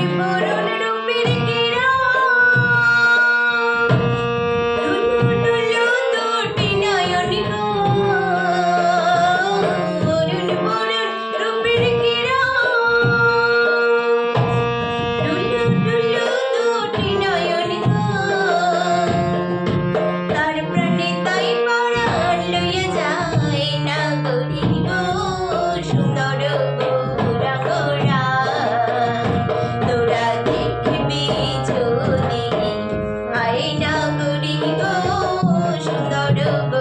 anymore. to.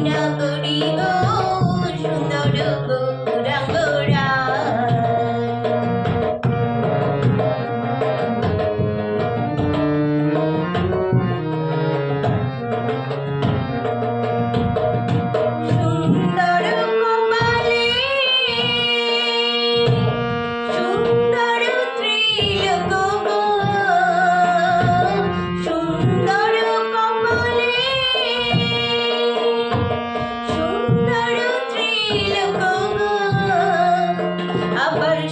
now,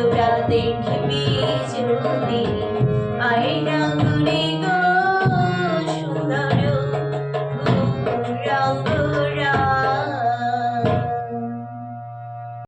the building can be to the I know